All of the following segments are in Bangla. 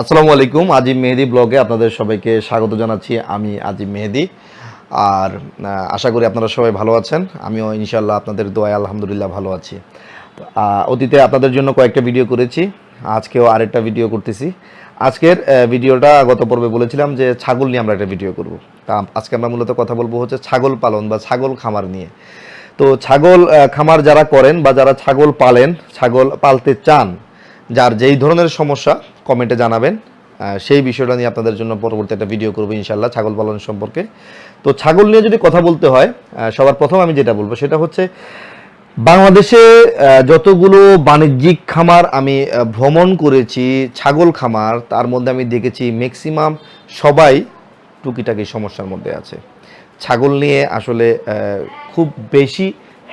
আসসালামু আলাইকুম, আজিম মেহেদি ব্লগে আপনাদের সবাইকে স্বাগত জানাচ্ছি। আমি আজিম মেহেদি, আর আশা করি আপনারা সবাই ভালো আছেন। আমিও ইনশাল্লাহ আপনাদের দোয়ায় আলহামদুলিল্লাহ ভালো আছি। অতীতে আপনাদের জন্য কয়েকটা ভিডিও করেছি, আজকেও আরেকটা ভিডিও করতেছি। আজকের ভিডিওটা গত পর্বে বলেছিলাম যে ছাগল নিয়ে আমরা একটা ভিডিও করব। তা আজকে আমরা মূলত কথা বলব হচ্ছে ছাগল পালন বা ছাগল খামার নিয়ে। তো ছাগল খামার যারা করেন বা যারা ছাগল পালেন, ছাগল পালতে চান, যার যেই ধরনের সমস্যা কমেন্টে জানাবেন। সেই বিষয়টা নিয়ে আপনাদের জন্য পরবর্তী একটা ভিডিও করব ইনশাল্লাহ ছাগল পালন সম্পর্কে। তো ছাগল নিয়ে যদি কথা বলতে হয় সবার প্রথম আমি যেটা বলব সেটা হচ্ছে, বাংলাদেশে যতগুলো বাণিজ্যিক খামার আমি ভ্রমণ করেছি, ছাগল খামার, তার মধ্যে আমি দেখেছি ম্যাক্সিমাম সবাই টুকিটাকি সমস্যার মধ্যে আছে। ছাগল নিয়ে আসলে খুব বেশি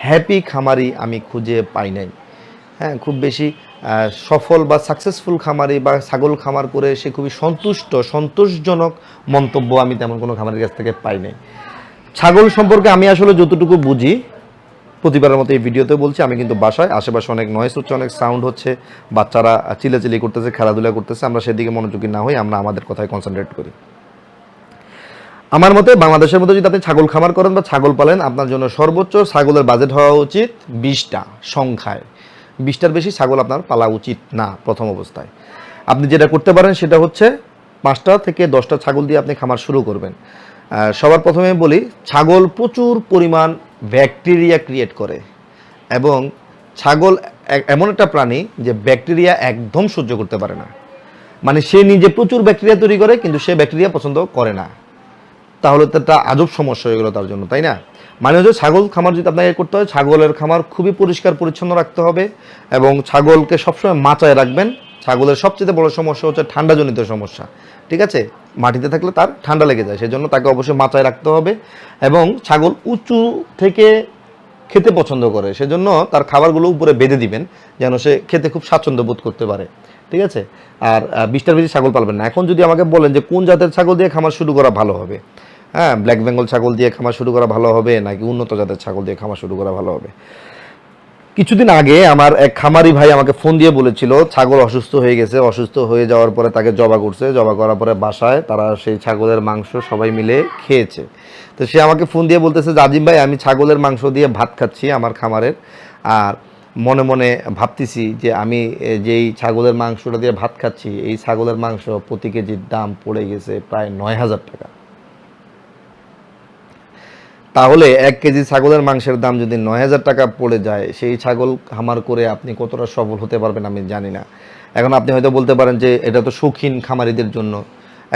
হ্যাপি খামারি আমি খুঁজে পাই নাই। হ্যাঁ খুব বেশি সফল বা সাকসেসফুল খামারি বা ছাগল খামার করে সে খুবই সন্তুষ্ট, সন্তোষজনক মন্তব্য আমি তেমন কোনো খামারের কাছ থেকে পাই নাই। ছাগল সম্পর্কে আমি আসলে যতটুকু বুঝি, প্রতিবারের মতো এই ভিডিওতে বলছি, আমি কিন্তু বাসায়, আশেপাশে অনেক নয়েস হচ্ছে, অনেক সাউন্ড হচ্ছে, বাচ্চারা চিলেচিলি করতেছে, খেলাধুলা করতেছে, আমরা সেদিকে মনোযোগী না হই আমরা আমাদের কথায় কনসেন্ট্রেট করি। আমার মতে বাংলাদেশের মধ্যে যদি আপনি ছাগল খামার করেন বা ছাগল পালেন, আপনার জন্য সর্বোচ্চ ছাগলের বাজেট হওয়া উচিত বিশটা সংখ্যায়। বিশটার বেশি ছাগল আপনার পালা উচিত না প্রথম অবস্থায়। আপনি যেটা করতে পারেন সেটা হচ্ছে পাঁচটা থেকে দশটা ছাগল দিয়ে আপনি খামার শুরু করবেন। সবার প্রথমে বলি, ছাগল প্রচুর পরিমাণ ব্যাকটেরিয়া ক্রিয়েট করে এবং ছাগল এমন একটা প্রাণী যে ব্যাকটেরিয়া একদম সহ্য করতে পারে না। মানে সে নিজে প্রচুর ব্যাকটেরিয়া তৈরি করে, কিন্তু সে ব্যাকটেরিয়া পছন্দ করে না। তাহলে তো একটা আজব সমস্যা হয়ে গেল তার জন্য, তাই না? মানে হচ্ছে ছাগল খামার যদি আপনাকে করতে হয়, ছাগলের খামার খুবই পরিষ্কার, পরিচ্ছন্ন রাখতে হবে এবং ছাগলকে সবসময় মাচায় রাখবেন। ছাগলের সবচেয়ে বড় সমস্যা হচ্ছে ঠান্ডাজনিত সমস্যা, ঠিক আছে? মাটিতে থাকলে তার ঠান্ডা লেগে যায়, সেজন্য তাকে অবশ্যই মাচায় রাখতে হবে এবং ছাগল উঁচু থেকে খেতে পছন্দ করে, সেজন্য তার খাবারগুলো উপরে বেঁধে দিবেন যেন সে খেতে খুব স্বাচ্ছন্দ্য বোধ করতে পারে, ঠিক আছে? আর বিশটার বেশি ছাগল পালবেন না। এখন যদি আমাকে বলেন যে কোন জাতের ছাগল দিয়ে খামার শুরু করা ভালো হবে হ্যাঁ ব্ল্যাক বেঙ্গল ছাগল দিয়ে খামার শুরু করা ভালো হবে নাকি উন্নত জাতের ছাগল দিয়ে খামার শুরু করা ভালো হবে? কিছুদিন আগে আমার এক খামারি ভাই আমাকে ফোন দিয়ে বলেছিল, ছাগল অসুস্থ হয়ে গেছে, অসুস্থ হয়ে যাওয়ার পরে তাকে জবা করছে, জবা করার পরে বাসায় তারা সেই ছাগলের মাংস সবাই মিলে খেয়েছে। তো সে আমাকে ফোন দিয়ে বলতেছে, জাজিম ভাই, আমি ছাগলের মাংস দিয়ে ভাত খাচ্ছি আমার খামারের, আর মনে মনে ভাবতেছি যে আমি যেই ছাগলের মাংসটা দিয়ে ভাত খাচ্ছি, এই ছাগলের মাংস প্রতি কেজির দাম পড়ে গেছে প্রায় নয় হাজার টাকা। তাহলে এক কেজি ছাগলের মাংসের দাম যদি নয় হাজার টাকা পড়ে যায়, সেই ছাগল খামার করে আপনি কতটা সফল হতে পারবেন আমি জানি না। এখন আপনি হয়তো বলতে পারেন যে এটা তো শৌখিন খামারিদের জন্য।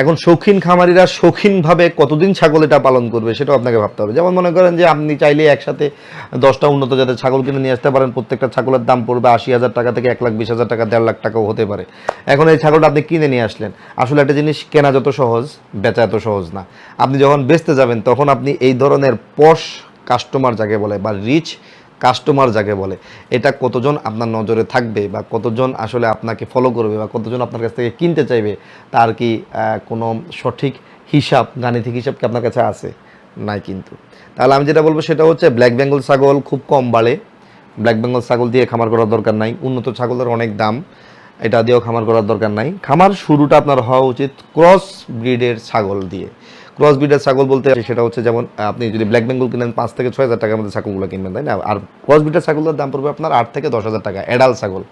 এখন শৌখিন খামারিরা শৌখিনভাবে কতদিন ছাগল এটা পালন করবে সেটাও আপনাকে ভাবতে হবে। যেমন মনে করেন যে আপনি চাইলে একসাথে দশটা উন্নত জাতের ছাগল কিনে নিয়ে আসতে পারেন, প্রত্যেকটা ছাগলের দাম পড়বে আশি হাজার টাকা থেকে এক লাখ বিশ হাজার টাকা, দেড় লাখ টাকাও হতে পারে। এখন এই ছাগলটা আপনি কিনে নিয়ে আসলেন, আসলে একটা জিনিস কেনা যত সহজ, বেচা এত সহজ না। আপনি যখন বেচতে যাবেন, তখন আপনি এই ধরনের পশ কাস্টমার যাকে বলে বা রিচ কাস্টমার যাকে বলে, এটা কতজন আপনার নজরে থাকবে বা কতজন আসলে আপনাকে ফলো করবে বা কতজন আপনার কাছ থেকে কিনতে চাইবে, তার কি কোনো সঠিক হিসাব, গাণিতিক হিসাব কি আপনার কাছে আছে? নাই কিন্তু। তাহলে আমি যেটা বলব সেটা হচ্ছে ব্ল্যাক বেঙ্গল ছাগল খুব কম বাড়ে। ব্ল্যাক বেঙ্গল ছাগল দিয়ে খামার করার দরকার নাই। উন্নত ছাগলের অনেক দাম, এটা দিয়েও খামার করার দরকার নাই। খামার শুরুটা আপনার হওয়া উচিত ক্রস ব্রিডের ছাগল দিয়ে। ক্রস ব্রিডের ছাগল বলতে সেটা হচ্ছে যেমন আপনি যদি ব্ল্যাক বেঙ্গল কিনেন, পাঁচ থেকে ছয় হাজার টাকার মধ্যে ছাগলগুলো কিনবেন, তাই না? আর ক্রস ব্রিডের ছাগলের দাম পড়বে আপনার আট থেকে দশ হাজার টাকা অ্যাডাল ছাগল।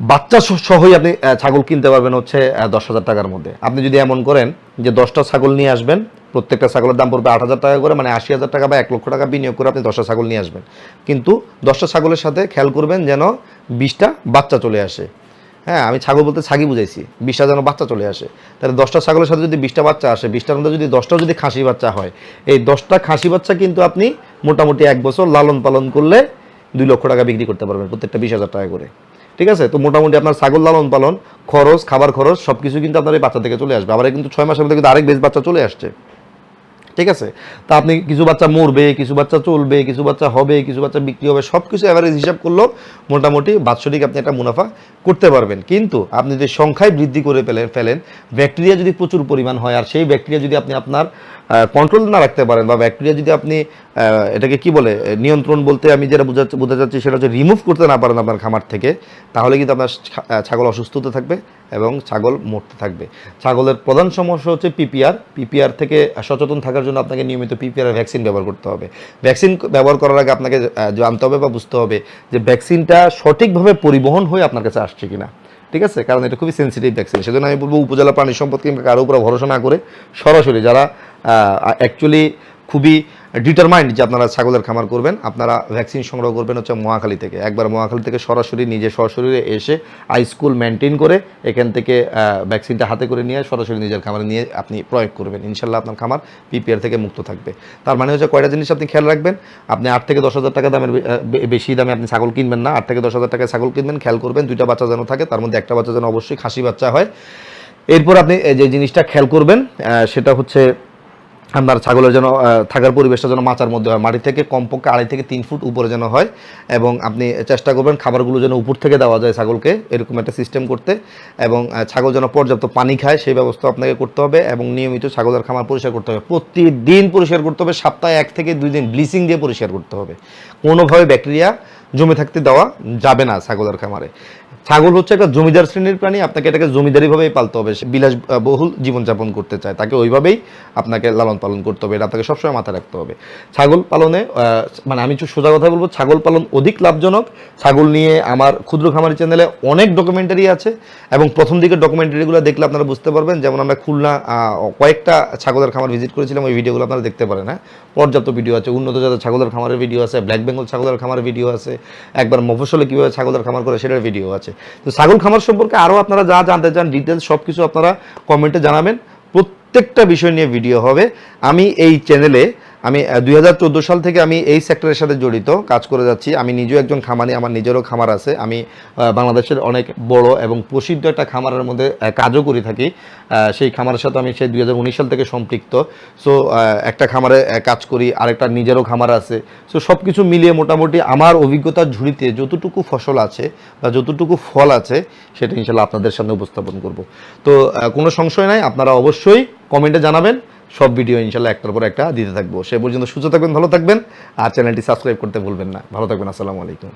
বাচ্চা সহ- সহই আপনি ছাগল কিনতে পারবেন হচ্ছে দশ হাজার টাকার মধ্যে। আপনি যদি এমন করেন যে দশটা ছাগল নিয়ে আসবেন, প্রত্যেকটা ছাগলের দাম পড়বে আট হাজার টাকা করে মানে আশি হাজার টাকা বা এক লক্ষ টাকা বিনিয়োগ করে আপনি দশটা ছাগল নিয়ে আসবেন। কিন্তু দশটা ছাগলের সাথে খেয়াল করবেন যেন বিশটা বাচ্চা চলে আসে। হ্যাঁ আমি ছাগল বলতে ছাগি বুঝাইছি। বিশটা যেন বাচ্চা চলে আসে। তাহলে দশটা ছাগলের সাথে যদি বিশটা বাচ্চা আসে, বিশটার মধ্যে যদি দশটা যদি খাসি বাচ্চা হয়, এই দশটা খাসি বাচ্চা কিন্তু আপনি মোটামুটি এক বছর লালন পালন করলে দুই লক্ষ টাকা বিক্রি করতে পারবেন, প্রত্যেকটা বিশ হাজার টাকা করে। ঠিক আছে? তো মোটামুটি আপনার ছাগল লালন পালন, খরচ, খাবার খরচ সব কিছু কিন্তু আপনার এই বাচ্চা থেকে চলে আসবে। আবার কিন্তু ছয় মাসের মধ্যে কিন্তু আরেক বেশ বাচ্চা চলে আসছে। ঠিক আছে? তা আপনি কিছু বাচ্চা মরবে, কিছু বাচ্চা চলবে, কিছু বাচ্চা হবে, কিছু বাচ্চা বিক্রি হবে সব কিছু অ্যাভারেজ হিসাব করলেও মোটামুটি বাৎসরিক আপনি একটা মুনাফা করতে পারবেন। কিন্তু আপনি যদি সংখ্যায় বৃদ্ধি করে ফেলেন ফেলেন, ব্যাকটেরিয়া যদি প্রচুর পরিমাণ হয়, আর সেই ব্যাকটেরিয়া যদি আপনি আপনার কন্ট্রোল না রাখতে পারেন, বা ব্যাকটেরিয়া যদি আপনি এটাকে কি বলে নিয়ন্ত্রণ বলতে আমি যেটা বোঝাচ্ছি বোঝা যাচ্ছি সেটা হচ্ছে রিমুভ করতে না পারেন আপনার খামার থেকে, তাহলে কিন্তু আপনার ছাগল অসুস্থ হতে থাকবে। এবং ছাগল মরতে থাকবে। ছাগলের প্রধান সমস্যা হচ্ছে পিপিআর। পিপিআর থেকে সচেতন থাকার জন্য আপনাকে নিয়মিত পিপিআর ভ্যাকসিন ব্যবহার করতে হবে। ভ্যাকসিন ব্যবহার করার আগে আপনাকে জানতে হবে বা বুঝতে হবে যে ভ্যাকসিনটা সঠিকভাবে পরিবহন হয়ে আপনার কাছে আসছে কিনা। ঠিক আছে? কারণ এটা খুবই সেন্সিটিভ ভ্যাকসিন সেজন্য আমি বলব, উপজেলা প্রাণী সম্পদ কিংবা কারও উপরে ভরসা না করে সরাসরি যারা অ্যাকচুয়ালি খুবই ডিটারমাইন্ড যে আপনারা ছাগলের খামার করবেন, আপনারা ভ্যাকসিন সংগ্রহ করবেন হচ্ছে মহাখালী থেকে। একবার মহাখালী থেকে সরাসরি, নিজে সরাসরি এসে আই স্কুল মেনটেন করে এখান থেকে ভ্যাকসিনটা হাতে করে নিয়ে সরাসরি নিজের খামারে নিয়ে আপনি প্রয়োগ করবেন। ইনশাল্লাহ আপনার খামার পিপিআর থেকে মুক্ত থাকবে। তার মানে হচ্ছে কয়টা জিনিস আপনি খেয়াল রাখবেন? আপনি আট থেকে দশ হাজার টাকা দামের বেশি দামে আপনি ছাগল কিনবেন না। আট থেকে দশ হাজার টাকায় ছাগল কিনবেন, খেয়াল করবেন দুইটা বাচ্চা যেন থাকে, তার মধ্যে একটা বাচ্চা যেন অবশ্যই খাসি বাচ্চা হয়। এরপর আপনি যে জিনিসটা খেয়াল করবেন সেটা হচ্ছে আপনার ছাগলের যেন থাকার পরিবেশটা যেন মাচার মধ্যে হয়। মাটি থেকে কমপক্ষে আড়াই থেকে তিন ফুট উপরে যেন হয় এবং আপনি চেষ্টা করবেন খাবারগুলো যেন উপর থেকে দেওয়া যায় ছাগলকে এরকম একটা সিস্টেম করতে এবং ছাগল যেন পর্যাপ্ত পানি খায় সেই ব্যবস্থা আপনাকে করতে হবে এবং নিয়মিত ছাগলের খামার পরিষ্কার করতে হবে। প্রতিদিন পরিষ্কার করতে হবে, সপ্তাহে এক থেকে দুই দিন ব্লিচিং দিয়ে পরিষ্কার করতে হবে। কোনোভাবে ব্যাকটেরিয়া জমে থাকতে দেওয়া যাবে না ছাগলের খামারে। ছাগল হচ্ছে একটা জমিদার শ্রেণির প্রাণী, আপনাকে এটাকে জমিদারিভাবেই পালতে হবে। বিলাস বহুল জীবনযাপন করতে চায়, তাকে ওইভাবেই আপনাকে লালন পালন করতে হবে, এটা আপনাকে সবসময় মাথায় রাখতে হবে। ছাগল পালনে মানে আমি সোজা কথা বলব, ছাগল পালন অধিক লাভজনক। ছাগল নিয়ে আমার ক্ষুদ্র খামারি চ্যানেলে অনেক ডকুমেন্টারি আছে এবং প্রথম দিকের ডকুমেন্টারিগুলো দেখলে আপনারা বুঝতে পারবেন। যেমন আমরা খুলনা কয়েকটা ছাগলের খামার ভিজিট করেছিলাম, ওই ভিডিওগুলো আপনারা দেখতে পারেন হ্যাঁ? পর্যাপ্ত ভিডিও আছে, উন্নত জাতের ছাগলের খামারের ভিডিও আছে ব্ল্যাক বেঙ্গল ছাগলের খামারের ভিডিও আছে একবার মফসলে কীভাবে ছাগলের খামার করে সেটার ভিডিও আছে। তো ছাগল খামার সম্পর্কে আরও আপনারা যা জানতে চান ডিটেলস সব কিছু আপনারা কমেন্টে জানাবেন। প্রত্যেকটা বিষয় নিয়ে ভিডিও হবে। আমি এই চ্যানেলে আমি দুই হাজার চোদ্দ সাল থেকে আমি এই সেক্টরের সাথে জড়িত, কাজ করে যাচ্ছি। আমি নিজেও একজন খামারি, আমার নিজেরও খামার আছে। আমি বাংলাদেশের অনেক বড় এবং প্রসিদ্ধ একটা খামারের মধ্যে কাজও করে থাকি। সেই খামারের সাথে আমি সেই দুই হাজার উনিশ সাল থেকে সম্পৃক্ত। সো একটা খামারে কাজ করি, আরেকটা নিজেরও খামার আছে। সো সব কিছু মিলিয়ে মোটামুটি আমার অভিজ্ঞতার ঝুড়িতে যতটুকু ফসল আছে বা যতটুকু ফল আছে, সেটা ইনশাল্লাহ আপনাদের সামনে উপস্থাপন করব। তো কোনো সংশয় নাই, আপনারা অবশ্যই কমেন্টে জানাবেন। সব ভিডিও ইনশাল্লাহ একটার পর একটা দিতে থাকব। সে পর্যন্ত সুস্থ থাকবেন, ভালো থাকবেন, আর চ্যানেলটি সাবস্ক্রাইব করতে ভুলবেন না। ভালো থাকবেন, আসসালামু আলাইকুম।